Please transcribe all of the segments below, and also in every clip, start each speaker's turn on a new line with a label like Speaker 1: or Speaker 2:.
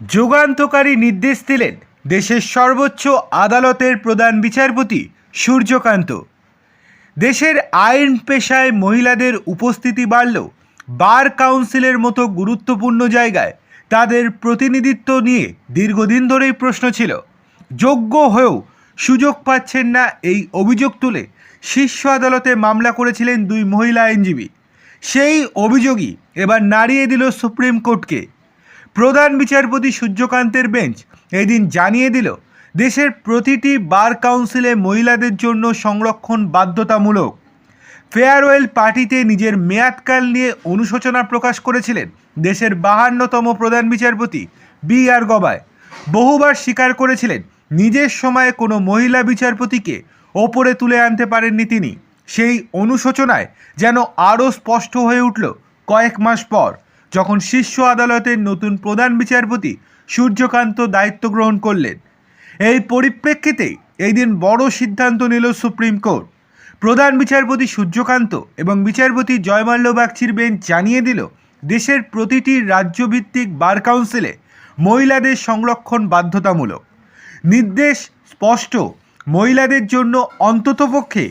Speaker 1: যুগান্তকারী নির্দেশ দিলেন দেশের সর্বোচ্চ আদালতের প্রধান বিচারপতি সূর্যকান্ত। দেশের আইন পেশায় মহিলাদের উপস্থিতি বাড়লেও বার কাউন্সিলের মতো গুরুত্বপূর্ণ জায়গায় তাদের প্রতিনিধিত্ব নিয়ে দীর্ঘদিন ধরেই প্রশ্ন ছিল। যোগ্য হয়েও সুযোগ পাচ্ছেন না এই অভিযোগ তুলে শীর্ষ আদালতে মামলা করেছিলেন দুই মহিলা আইনজীবী। সেই অভিযোগই এবার নাড়িয়ে দিল সুপ্রিম কোর্টকে। প্রধান বিচারপতি সূর্যকান্তের বেঞ্চ এদিন জানিয়ে দিল, দেশের প্রতিটি বার কাউন্সিলে মহিলাদের জন্য সংরক্ষণ বাধ্যতামূলক। ফেয়ারওয়েল পার্টিতে নিজের মেয়াদকাল নিয়ে অনুশোচনা প্রকাশ করেছিলেন দেশের বাহান্নতম প্রধান বিচারপতি বি আর গবায় বহুবার স্বীকার করেছিলেন, নিজের সময়ে কোনো মহিলা বিচারপতিকে ওপরে তুলে আনতে পারেননি তিনি। সেই অনুশোচনায় যেন আরও স্পষ্ট হয়ে উঠল কয়েক মাস পর। যখন শীর্ষ আদালতের নতুন প্রধান বিচারপতি সূর্যকান্ত দায়িত্ব গ্রহণ করলেন। এই পরিপ্রেক্ষিতেই এই দিন বড় সিদ্ধান্ত নিল সুপ্রিম কোর্ট। প্রধান বিচারপতি সূর্যকান্ত এবং বিচারপতি জয়মাল্য বাগচির বেঞ্চ জানিয়ে দিল, দেশের প্রতিটি রাজ্যভিত্তিক বার কাউন্সিলে মহিলাদের সংরক্ষণ বাধ্যতামূলক। নির্দেশ স্পষ্ট, মহিলাদের জন্য অন্ততপক্ষে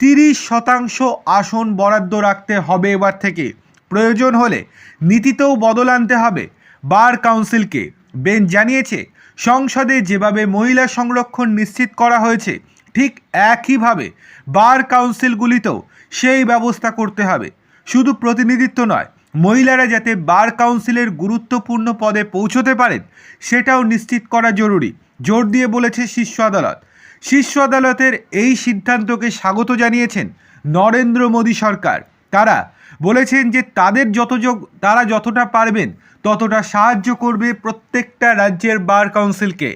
Speaker 1: তিরিশ শতাংশ আসন বরাদ্দ রাখতে হবে এবার থেকে। প্রয়োজন হলে নীতিতেও বদল আনতে হবে। বার কাউন্সিলকে বেঞ্চ জানিয়েছে, সংসদে যেভাবে মহিলা সংরক্ষণ নিশ্চিত করা হয়েছে, ঠিক একইভাবে বার কাউন্সিলগুলিতেও সেই ব্যবস্থা করতে হবে। শুধু প্রতিনিধিত্ব নয়, মহিলারা যাতে বার কাউন্সিলের গুরুত্বপূর্ণ পদে পৌঁছতে পারেন, সেটাও নিশ্চিত করা জরুরি, জোর দিয়ে বলেছে শীর্ষ আদালত। শীর্ষ আদালতের এই সিদ্ধান্তকে স্বাগত জানিয়েছেন নরেন্দ্র মোদী সরকার। তারা বলেছেন যে তাদের যত তারা যতটা পারবেন ততটা সাহায্য করবে প্রত্যেকটা রাজ্যের বার কাউন্সিলকে।